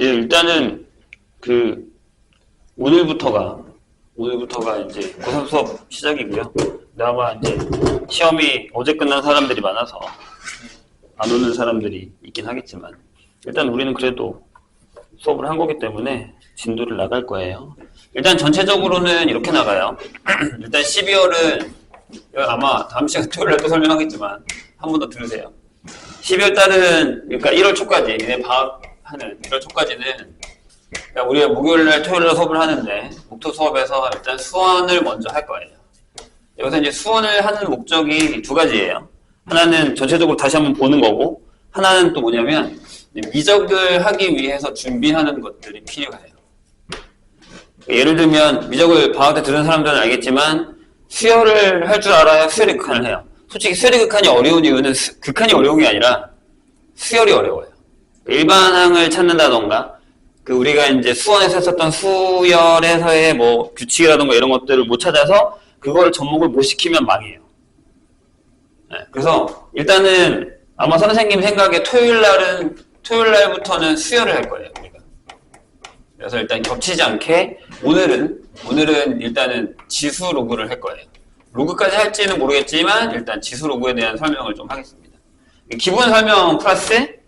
예, 일단은 그 오늘부터가 오늘부터가 이제 고3 수업 시작이고요. 근데 아마 이제 시험이 어제 끝난 사람들이 많아서 안 오는 사람들이 있긴 하겠지만 일단 우리는 그래도 수업을 한 거기 때문에 진도를 나갈 거예요. 일단 전체적으로는 이렇게 나가요. 일단 12월은 아마 다음 시간 토요일에 또 설명하겠지만 한 번 더 들으세요. 12월 달은 그러니까 1월 초까지 방학 하는 1월 초까지는 그러니까 우리가 목요일 날 토요일 날 수업을 하는데 목토 수업에서 일단 수원을 먼저 할 거예요. 여기서 이제 수원을 하는 목적이 두 가지예요. 하나는 전체적으로 다시 한번 보는 거고 하나는 또 뭐냐면 미적을 하기 위해서 준비하는 것들이 필요해요. 예를 들면 미적을 방학 때 들은 사람들은 알겠지만 수열을 할 줄 알아야 수열의 극한을 해요. 솔직히 수열의 극한이 어려운 이유는 수- 극한이 어려운 게 아니라 수열이 어려워요. 일반항을 찾는다던가 그 우리가 이제 수원에서 했었던 수열에서의 뭐 규칙이라던가 이런 것들을 못 찾아서 그거를 접목을 못 시키면 망해요. 네, 그래서 일단은 아마 선생님 생각에 토요일 날은 토요일 날부터는 수열을 할 거예요. 우리가. 그래서 일단 겹치지 않게 오늘은 오늘은 일단은 지수 로그를 할 거예요. 로그까지 할지는 모르겠지만 일단 지수 로그에 대한 설명을 좀 하겠습니다. 기본 설명 플러스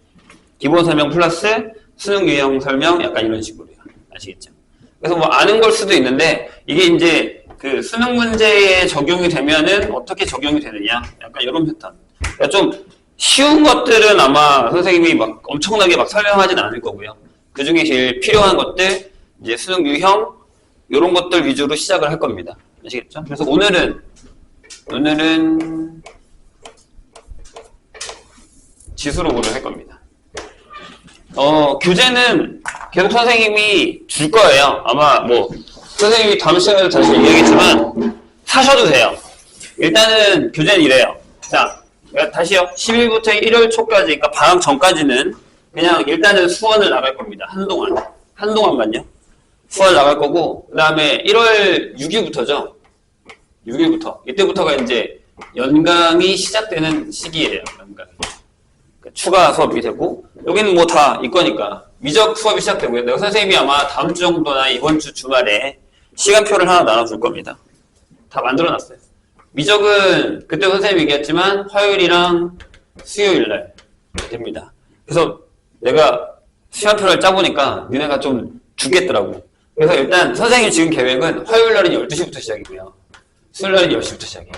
기본 설명 플러스 수능 유형 설명 약간 이런 식으로요. 아시겠죠? 그래서 뭐 아는 걸 수도 있는데 이게 이제 그 수능 문제에 적용이 되면은 어떻게 적용이 되느냐 약간 이런 패턴. 그러니까 좀 쉬운 것들은 아마 선생님이 막 엄청나게 막 설명하진 않을 거고요. 그 중에 제일 필요한 것들 이제 수능 유형 이런 것들 위주로 시작을 할 겁니다. 아시겠죠? 그래서 오늘은 오늘은 지수로그를 할 겁니다. 어, 교재는 계속 선생님이 줄 거예요. 아마 뭐, 선생님이 다음 시간에도 다시 얘기하겠지만, 사셔도 돼요. 일단은 교재는 이래요. 자, 그러니까 다시요. 10일부터 1월 초까지, 그러니까 방학 전까지는 그냥 일단은 수원을 나갈 겁니다. 한동안. 한동안만요. 수원 나갈 거고, 그 다음에 1월 6일부터죠. 6일부터. 이때부터가 이제 연강이 시작되는 시기예요. 연강이. 그 추가 수업이 되고 여기는 뭐 다 이거니까 미적 수업이 시작되고요. 내가 선생님이 아마 다음 주 정도나 이번 주 주말에 시간표를 하나 나눠줄 겁니다. 다 만들어놨어요. 미적은 그때 선생님이 얘기했지만 화요일이랑 수요일 날 됩니다. 그래서 내가 시간표를 짜보니까 니네가 좀 죽겠더라고. 그래서 일단 선생님 지금 계획은 화요일 날은 12시부터 시작이고요. 수요일 날은 10시부터 시작이에요.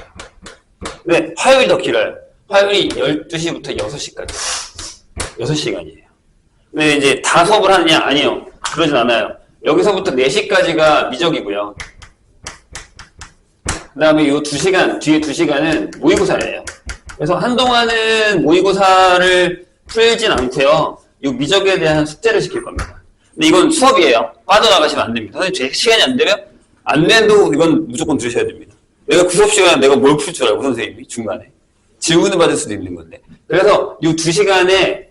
근데 화요일이 더 길어요. 화요일이 12시부터 6시까지. 6시간이에요. 근데 이제 다 수업을 하느냐? 아니요. 그러진 않아요. 여기서부터 4시까지가 미적이고요. 그 다음에 이 2시간, 뒤에 2시간은 모의고사예요. 그래서 한동안은 모의고사를 풀진 않고요. 이 미적에 대한 숙제를 시킬 겁니다. 근데 이건 수업이에요. 빠져나가시면 안 됩니다. 선생님, 제 시간이 안 되면 안 돼도 이건 무조건 들으셔야 됩니다. 내가 그 수업 시간에 내가 뭘 풀 줄 알고, 선생님이 중간에. 질문을 받을 수도 있는 건데. 그래서 이두 시간에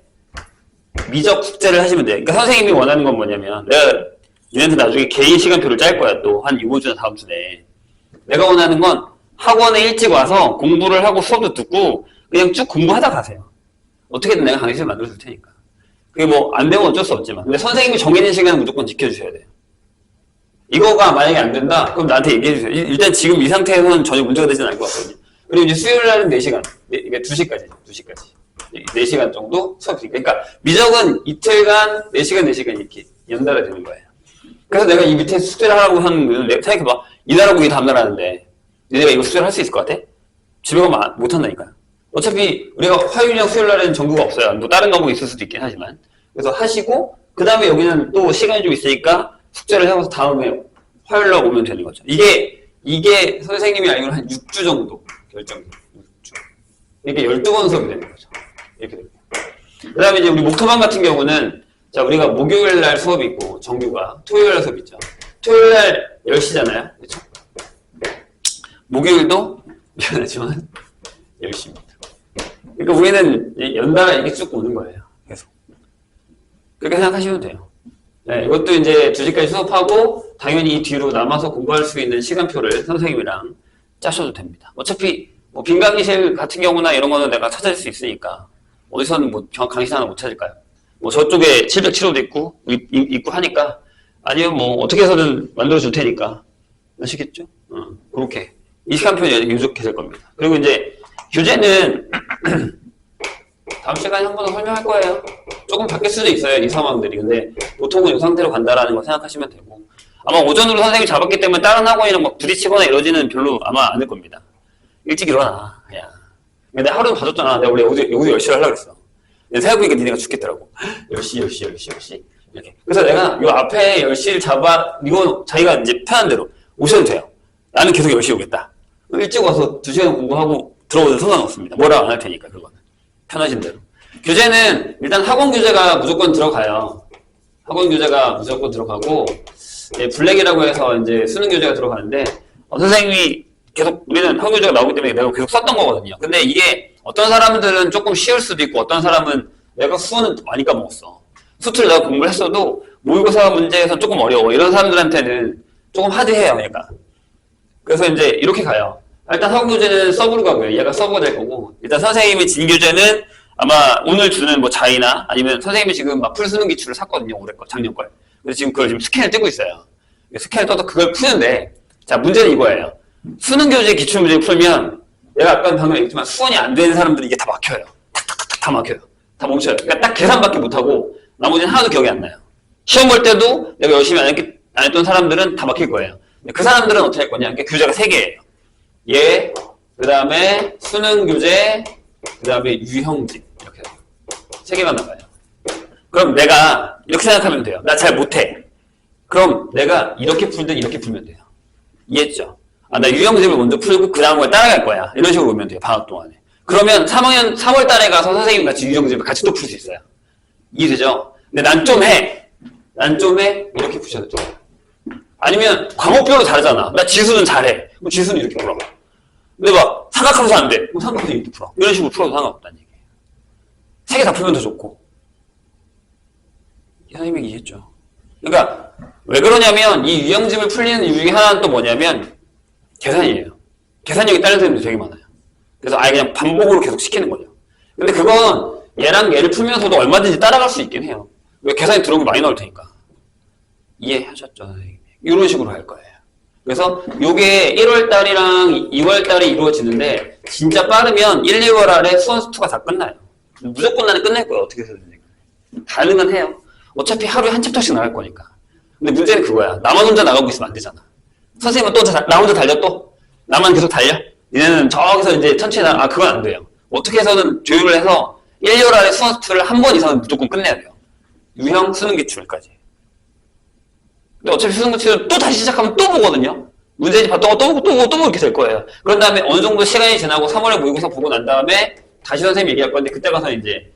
미적 숙제를 하시면 돼요. 그러니까 선생님이 원하는 건 뭐냐면, 내가 얘네한테 나중에 개인 시간표를 짤 거야, 또. 한 이번 주나 다음 주에. 내가 원하는 건 학원에 일찍 와서 공부를 하고 수업도 듣고, 그냥 쭉 공부하다 가세요. 어떻게든 내가 강의실 만들어 줄 테니까. 그게 뭐, 안 되면 어쩔 수 없지만. 근데 선생님이 정해진 시간은 무조건 지켜주셔야 돼요. 이거가 만약에 안 된다? 그럼 나한테 얘기해 주세요. 일- 일단 지금 이 상태에서는 전혀 문제가 되진 않을 것 같거든요. 그리고 이제 수요일 날은 4시간. 네, 이게 2시까지. 2시까지. 4시간 정도 수업이. 그러니까 미적은 이틀간 4시간, 4시간 이렇게 연달아 되는 거예요. 그래서 내가 이 밑에 숙제를 하라고 하는 거는 내가 생각해봐. 이날 하고 이 다음날 하는데 내가 이거 숙제를 할 수 있을 것 같아? 집에 가면 안- 못 한다니까요. 어차피 우리가 화요일이랑 수요일 날에는 전교가 없어요. 뭐 다른 과목이 있을 수도 있긴 하지만. 그래서 하시고 그 다음에 여기는 또 시간이 좀 있으니까 숙제를 해서 다음에 화요일 날 오면 되는 거죠. 이게 이게 선생님이 알기로 한 6주 정도 결정. 6주. 이게 12번 수업이 되는 거죠. 이렇게 됩니다. 그 다음에 이제 우리 목토반 같은 경우는 자, 우리가 목요일 날 수업이 있고 정규가 토요일 날 수업 있죠. 토요일 날 10시잖아요. 그렇죠? 목요일도 미안하지만 10시입니다. 그러니까 우리는 연달아 이게 쭉 오는 거예요. 계속. 그렇게 생각하시면 돼요. 네, 이것도 이제 2시까지 수업하고 당연히 이 뒤로 남아서 공부할 수 있는 시간표를 선생님이랑 짜셔도 됩니다. 어차피 뭐 빈강의실 같은 경우나 이런 거는 내가 찾을 수 있으니까 어디서는 뭐 경- 강의실 하나 못 찾을까요? 뭐 저쪽에 707호도 있고, 이- 이- 있고 하니까, 아니면 뭐 어떻게 해서든 만들어 줄 테니까. 아시겠죠? 어, 그렇게. 이 시간표는 유족해 될 겁니다. 그리고 이제, 교재는, 다음 시간에 한 번 더 설명할 거예요. 조금 바뀔 수도 있어요, 이 상황들이. 근데 보통은 이 상태로 간다라는 거 생각하시면 되고. 아마 오전으로 선생님이 잡았기 때문에 다른 학원이랑 막 부딪히거나 이러지는 별로 아마 않을 겁니다. 일찍 일어나, 그냥. 근데 하루는 봐줬잖아. 내가 원래 여기서, 여기서 10시를 하려고 했어. 근데 생각해보니까 니네가 죽겠더라고. 10시, 10시, 10시, 10시. 이렇게. 그래서 내가 요 앞에 10시를 잡아, 이건 자기가 이제 편한 대로 오셔도 돼요. 나는 계속 10시에 오겠다. 일찍 와서 2시간 공부하고 들어오는 상관없습니다. 뭐라 안할 테니까, 그거는. 편하신 대로. 교재는 일단 학원 교재가 무조건 들어가요. 학원 교재가 무조건 들어가고, 예, 블랙이라고 해서 이제 수능 교재가 들어가는데, 어, 선생님이 계속, 우리는 교재가 나오기 때문에 내가 계속 썼던 거거든요. 근데 이게 어떤 사람들은 조금 쉬울 수도 있고, 어떤 사람은 내가 수원은 많이 까먹었어. 수트를 내가 공부를 했어도 모의고사 문제에서 조금 어려워. 이런 사람들한테는 조금 하드해요, 그러니까. 그래서 이제 이렇게 가요. 일단 교재는 서브로 가고요. 얘가 서브가 될 거고. 일단 선생님이 진 교재는 아마 오늘 주는 뭐 자이나 아니면 선생님이 지금 막 풀수능 기출을 샀거든요. 올해 거, 작년 걸. 그래서 지금 그걸 지금 스캔을 뜨고 있어요. 스캔을 떠서 그걸 푸는데, 자, 문제는 이거예요. 수능 교재 기출 문제 풀면, 내가 아까 방금 얘기했지만 수원이 안 되는 사람들이 이게 다 막혀요. 탁탁탁탁 다 막혀요. 다 멈춰요. 그러니까 딱 계산밖에 못하고, 나머지는 하나도 기억이 안 나요. 시험 볼 때도 내가 열심히 안, 했, 안 했던 사람들은 다 막힐 거예요. 그 사람들은 어떻게 할 거냐? 그러니까 교재가 세 개예요. 얘, 그 다음에 수능 교재, 그 다음에 유형집. 이렇게. 세 개만 나가요. 그럼 내가 이렇게 생각하면 돼요. 나 잘 못해. 그럼 내가 이렇게 풀든 이렇게 풀면 돼요. 이해했죠? 아, 나 유형집을 먼저 풀고 그 다음 걸 따라갈 거야. 이런 식으로 오면 돼요. 방학 동안에. 그러면 3학년 3월 달에 가서 선생님 같이 유형집을 같이 또 풀 수 있어요. 이해되죠? 근데 난 좀 해. 난 좀 해. 이렇게 푸셔도 돼요. 아니면 과목별로 다르잖아. 나 지수는 잘해. 그럼 지수는 이렇게 풀어. 근데 막 삼각함수 안 돼. 그럼 삼각함수 이렇게 풀어. 이런 식으로 풀어도 상관없다는 얘기예요. 세 개 다 풀면 더 좋고. 이 선생님이 이해했죠? 그러니까 왜 그러냐면 이 유형집을 풀리는 이유 중에 하나는 또 뭐냐면 계산이에요. 계산력이 딸린 사람들이 되게 많아요. 그래서 아예 그냥 반복으로 계속 시키는 거죠. 근데 그건 얘랑 얘를 풀면서도 얼마든지 따라갈 수 있긴 해요. 왜 계산이 들어오기 많이 나올 테니까. 이해하셨죠? 이런 식으로 할 거예요. 그래서 요게 1월 달이랑 2월 달에 이루어지는데 진짜 빠르면 1, 2월 안에 수원 수투가 다 끝나요. 무조건 나는 끝낼 거예요. 어떻게 해서든. 가능은 해요. 어차피 하루에 한 챕터씩 나갈 거니까. 근데 문제는 그거야. 나만 혼자 나가고 있으면 안 되잖아. 선생님은 또 자- 나 혼자 달려 또? 나만 계속 달려? 얘네는 저기서 이제 천천히 나, 아, 그건 안 돼요. 어떻게 해서든 조율을 해서 1, 2월 안에 수원 수투를 한 번 이상은 무조건 끝내야 돼요. 유형 수능 기출까지. 근데 어차피 수능 기출을 또 다시 시작하면 또 보거든요. 문제집 봤다고 또 보고 또 보고 또 보고 이렇게 될 거예요. 그런 다음에 어느 정도 시간이 지나고 3월에 모의고사 보고 난 다음에 다시 선생님이 얘기할 건데 그때 가서 이제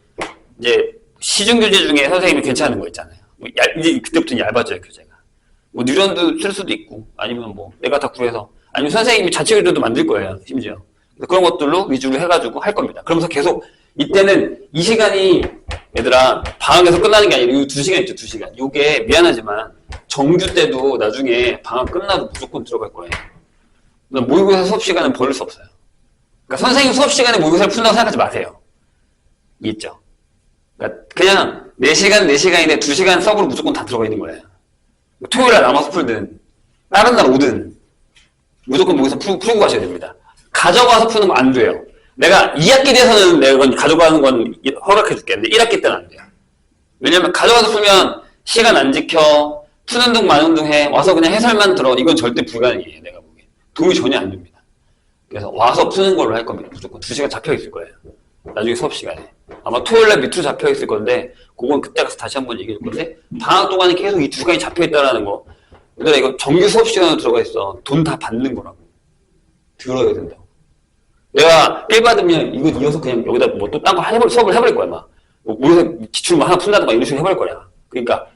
이제 시중 교재 중에 선생님이 괜찮은 거 있잖아요. 뭐 얇- 이제 그때부터 얇아져요 교재가. 뭐 뉴런도 쓸 수도 있고 아니면 뭐 내가 다 구해서 아니면 선생님이 자체 교재도 만들 거예요 심지어 그런 것들로 위주로 해가지고 할 겁니다. 그러면서 계속 이때는 이 시간이 얘들아 방학에서 끝나는 게 아니라 이두 시간 있죠 두 시간. 요게 미안하지만 정규 때도 나중에 방학 끝나도 무조건 들어갈 거예요. 모의고사 수업 시간은 버릴 수 없어요. 그러니까 선생님 수업 시간에 모의고사를 푼다고 생각하지 마세요. 있죠. 그러니까 그냥 4시간, 4시간인데 2시간 서브로 무조건 다 들어가 있는 거예요. 토요일에 남아서 풀든, 다른 날 오든, 무조건 모의고사 풀, 풀고 가셔야 됩니다. 가져가서 푸는 거 안 돼요. 내가 2학기 돼서는 내가 그건 가져가는 건 허락해 줄게. 근데 1학기 때는 안 돼요. 왜냐면 가져가서 풀면 시간 안 지켜, 푸는 둥 마는 둥 해, 와서 그냥 해설만 들어. 이건 절대 불가능해요. 내가 보기엔. 도움이 전혀 안 됩니다. 그래서 와서 푸는 걸로 할 겁니다. 무조건 2시간 잡혀 있을 거예요. 나중에 수업 시간에. 아마 토요일 날 밑으로 잡혀 있을 건데, 그건 그때 가서 다시 한번 얘기해 줄 건데, 방학 동안에 계속 이 두 시간이 잡혀 있다라는 거. 얘들아, 이거 정규 수업 시간으로 들어가 있어. 돈 다 받는 거라고. 들어야 된다고. 내가 삘 받으면 이거 이어서 그냥 여기다 뭐 또 딴 거 해볼, 수업을 해버릴 거야, 막. 뭐, 모의고사 기출만 하나 푼다든가 이런 식으로 해버릴 거야. 그러니까,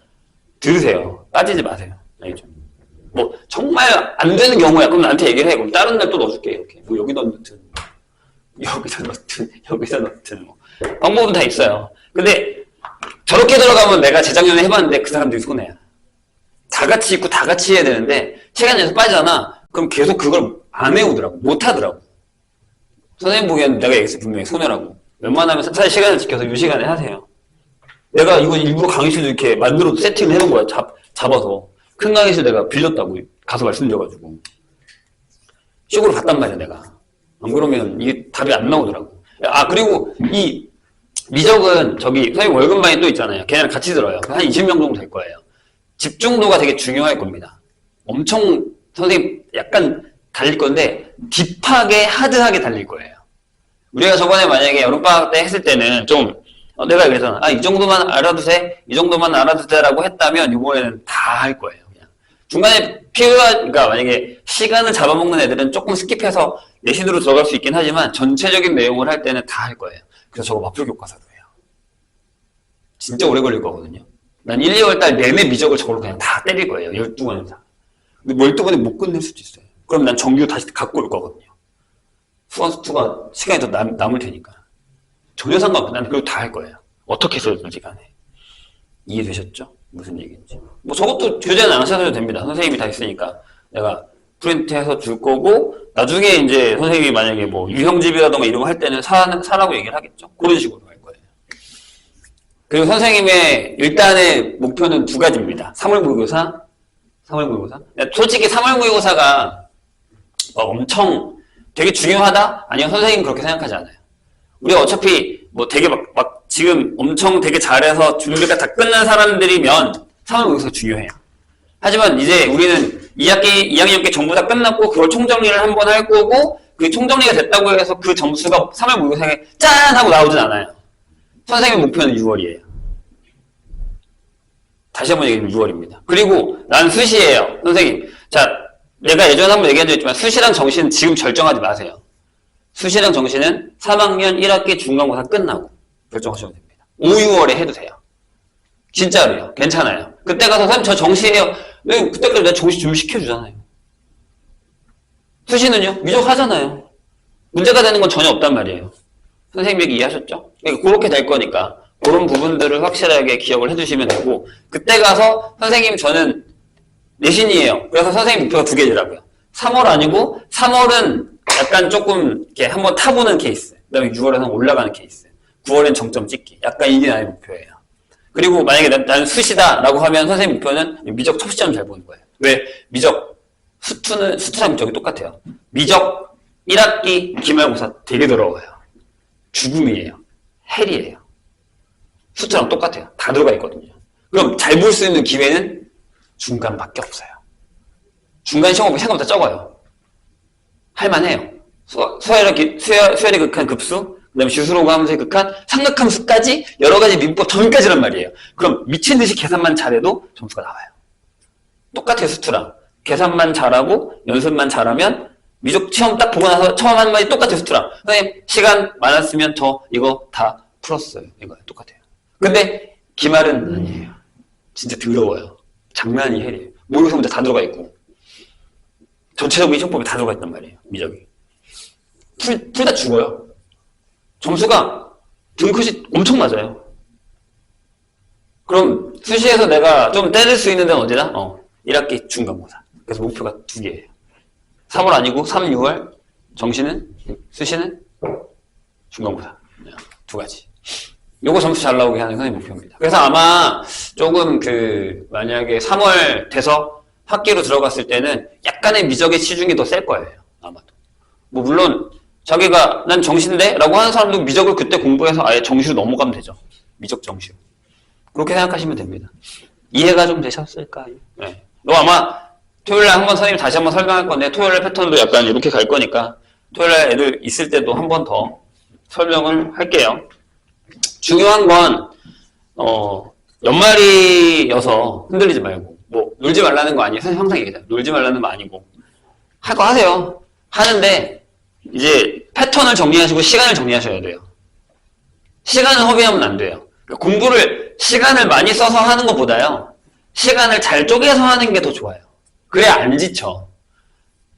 들으세요. 따지지 마세요. 알겠죠? 뭐, 정말 안 되는 경우야. 그럼 나한테 얘기를 해. 그럼 다른 날 또 넣어줄게. 이렇게. 뭐, 여기 넣든, 여기다 넣든, 여기다 넣든, 뭐. 방법은 다 있어요. 근데, 저렇게 들어가면 내가 재작년에 해봤는데 그 사람들이 손해야. 다 같이 있고 다 같이 해야 되는데, 시간이 내서 빠지잖아. 그럼 계속 그걸 안 해오더라고. 못 하더라고. 선생님 보기에는 내가 얘기했어. 분명히 손해라고. 웬만하면 사실 시간을 지켜서 이 시간에 하세요. 내가 이거 일부러 강의실도 이렇게 만들어 세팅을 해놓은 거야. 잡, 잡아서. 큰 강의실 내가 빌렸다고 가서 말씀드려가지고. 쇼으로 갔단 말이야, 내가. 안 그러면 이게 답이 안 나오더라고. 아, 그리고 이 미적은 저기 선생님 월급만이 또 있잖아요. 걔네랑 같이 들어요. 한 20명 정도 될 거예요. 집중도가 되게 중요할 겁니다. 엄청 선생님 약간 달릴 건데 딥하게 하드하게 달릴 거예요. 우리가 저번에 만약에 여름방학 때 했을 때는 좀 어, 내가 그랬잖아. 아, 이 정도만 알아도 돼? 이 정도만 알아도 돼라고 했다면 이번에는 다 할 거예요. 중간에 필요한, 그러니까 만약에 시간을 잡아먹는 애들은 조금 스킵해서 내신으로 들어갈 수 있긴 하지만 전체적인 내용을 할 때는 다 할 거예요. 그래서 저거 마플 교과서도 해요. 진짜 오래 걸릴 거거든요. 난 1, 2월 달 내내 미적을 저걸로 그냥 다 때릴 거예요. 12권을 다. 근데 뭐 12권에 못 끝낼 수도 있어요. 그럼 난 정규 다시 갖고 올 거거든요. 수완수투가 시간이 더 남, 남을 테니까. 전혀 상관없어. 난 그거 다할 거예요. 어떻게 해서든지 간에. 이해되셨죠? 무슨 얘기인지. 뭐 저것도 교재는 안 하셔도 됩니다. 선생님이 다 있으니까. 내가 프린트해서 줄 거고, 나중에 이제 선생님이 만약에 뭐 유형집이라던가 이런 거 할 때는 사, 사라고 얘기를 하겠죠. 그런 식으로 할 거예요. 그리고 선생님의 일단의 목표는 두 가지입니다. 3월 모의고사, 3월 모의고사. 솔직히 3월 모의고사가 막 엄청 되게 중요하다? 아니요, 선생님 그렇게 생각하지 않아요. 우리가 어차피 뭐 되게 막, 막 지금 엄청 되게 잘해서 준비가 다 끝난 사람들이면 3월 모의고사 중요해요. 하지만 이제 우리는 2학기, 2학년께 전부 다 끝났고 그걸 총정리를 한 번 할 거고 그 총정리가 됐다고 해서 그 점수가 3월 모의고사에 짠! 하고 나오진 않아요. 선생님의 목표는 6월이에요. 다시 한번 얘기하면 6월입니다. 그리고 난 수시예요. 선생님. 자, 내가 예전에 한번 얘기한 적 있지만 수시랑 정시는 지금 결정하지 마세요. 수시랑 정시는 3학년 1학기 중간고사 끝나고 결정하시면 됩니다. 5, 6월에 해도 돼요. 진짜로요. 괜찮아요. 그때 가서 선생님 저 정시예요. 네, 그때까지 내가 정시 준비시켜주잖아요. 수시는요? 미적하잖아요. 문제가 되는 건 전혀 없단 말이에요. 선생님 얘기 이해하셨죠? 그러니까 그렇게 될 거니까 그런 부분들을 확실하게 기억을 해주시면 되고 그때 가서 선생님 저는 내신이에요. 그래서 선생님 목표가 두 개더라고요. 3월 아니고 3월은 약간 조금 이렇게 한번 타보는 케이스. 그다음에 6월에는 올라가는 케이스. 9월엔 정점 찍기. 약간 이게 나의 목표예요. 그리고 만약에 난, 나는 수시다 라고 하면 선생님 목표는 미적 첫 시점 잘 보는 거예요. 왜? 미적 수투는 수투랑 미적이 똑같아요. 미적 1학기 기말고사 되게 더러워요. 죽음이에요. 헬이에요. 수투랑 똑같아요. 다 들어가 있거든요. 그럼 잘 볼 수 있는 기회는 중간밖에 없어요. 중간 시험 생각보다 적어요. 할만해요. 수, 수열의, 수열, 수열의 극한 급수, 그 다음에 주수로가 함수의 극한, 삼각함수까지 여러 가지 민법 전까지란 말이에요. 그럼 미친 듯이 계산만 잘해도 점수가 나와요. 똑같아요, 수투랑. 계산만 잘하고 연습만 잘하면 미적 시험 딱 보고 나서 처음 하는 말이 똑같아요, 수투랑. 선생님, 시간 많았으면 저 이거 다 풀었어요. 이거 똑같아요. 근데 기말은 아니에요. 진짜 더러워요. 장난이 헬이에요. 모의고사 문제 다 들어가 있고. 전체적인 시험법이 다 들어가 있단 말이에요. 미적이. 풀, 풀 다 죽어요. 점수가 등컷이 엄청 맞아요. 그럼 수시에서 내가 좀 때릴 수 있는 데는 어디다? 어, 1학기 중간고사. 그래서 목표가 두 개예요. 3월 아니고 3, 6월 정시는 수시는 중간고사. 두 가지. 요거 점수 잘 나오게 하는 선생님 목표입니다. 그래서 아마 조금 그 만약에 3월 돼서 학기로 들어갔을 때는 약간의 미적의 치중이 더 셀 거예요. 아마도. 뭐 물론 자기가 난 정시인데? 라고 하는 사람도 미적을 그때 공부해서 아예 정시로 넘어가면 되죠. 미적 정시로. 그렇게 생각하시면 됩니다. 이해가 좀 되셨을까요? 네. 너 아마 토요일에 한번 선생님 다시 한 번 설명할 건데 토요일에 패턴도 약간 이렇게 갈 거니까 토요일에 애들 있을 때도 한 번 더 설명을 할게요. 중요한 건, 어, 연말이어서 흔들리지 말고, 뭐, 놀지 말라는 거 아니에요. 선생님 항상 얘기해요. 놀지 말라는 거 아니고. 할 거 하세요. 하는데, 이제 패턴을 정리하시고 시간을 정리하셔야 돼요. 시간을 허비하면 안 돼요. 그러니까 공부를 시간을 많이 써서 하는 것보다요. 시간을 잘 쪼개서 하는 게 더 좋아요. 그래야 안 지쳐.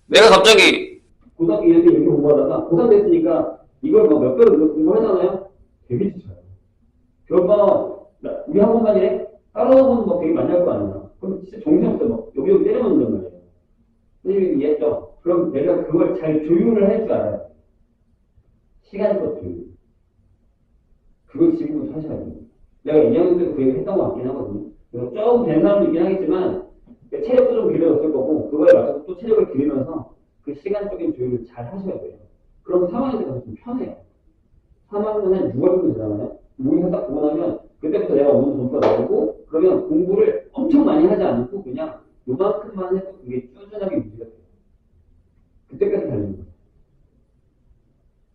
내가 갑자기 고등학교 1학년 이렇게 공부하다가 고3 됐으니까 이걸 뭐몇 배로 공부하잖아요. 되게 지쳐요. 결과는 우리 학원만 이래? 다른 학원은 뭐 되게 많이 할 거 아니야. 그럼 진짜 정신없어. 막 여기 여기 때려맞는단 말이에요. 선생님이 이해했죠? 그럼 내가 그걸 잘 조율을 할 줄 알아요. 시간껏 조율. 그걸 지금부터 하셔야 됩니다. 내가 2학년 때도 그 얘기 했던 것 같긴 하거든요. 조금 된 사람도 있긴 하겠지만 체력도 좀 길어졌을 거고 그거에 맞춰서 또 체력을 기르면서 그 시간적인 조율을 잘 하셔야 돼요. 그럼 3학년 때 가서 좀 편해요. 3학년 한 6월 정도 지나면 모의고사 딱 보고 나면 그때부터 내가 정도 점수가 나오고 그러면 공부를 엄청 많이 하지 않고 그냥 요만큼만 해도 그게 꾸준하게 유지가 돼요. 그때까지 달리는 거예요.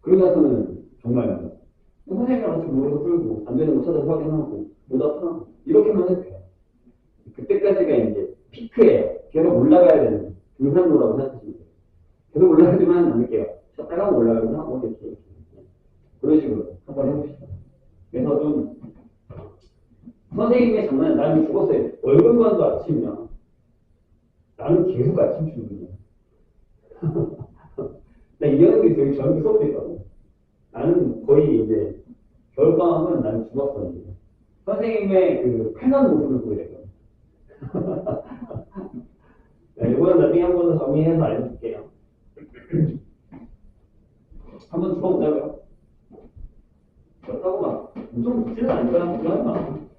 그러고 나서는 정말. 선생님이랑 같이 모여서 풀고 안 되는 거 찾아서 확인하고 뭐다 풀하고 이렇게만 해도 돼요. 그때까지가 이제 피크예요. 계속 올라가야 되는 등산로라고 생각하시면 돼요. 계속 올라가지만 않을게요. 쉬었다가 올라가기도 하고 이렇게. 그런 식으로 한번 해봅시다. 그래서 좀 선생님의 장난 나는 죽었어요. 월급만도 아침이야. 나는 계속 아침 출근이야. 나 이해하는 게 있어요. 저녁에 수업도 있다고. 나는 거의 이제 겨울방학은 나는. 이제. 선생님의 그 편한 모습을. 네, 이거는 나중에 한 번 더 정리해서 알려줄게요. 한번 죽어보자고요. 그렇다고 막 엄청 않을 거야. 그냥 막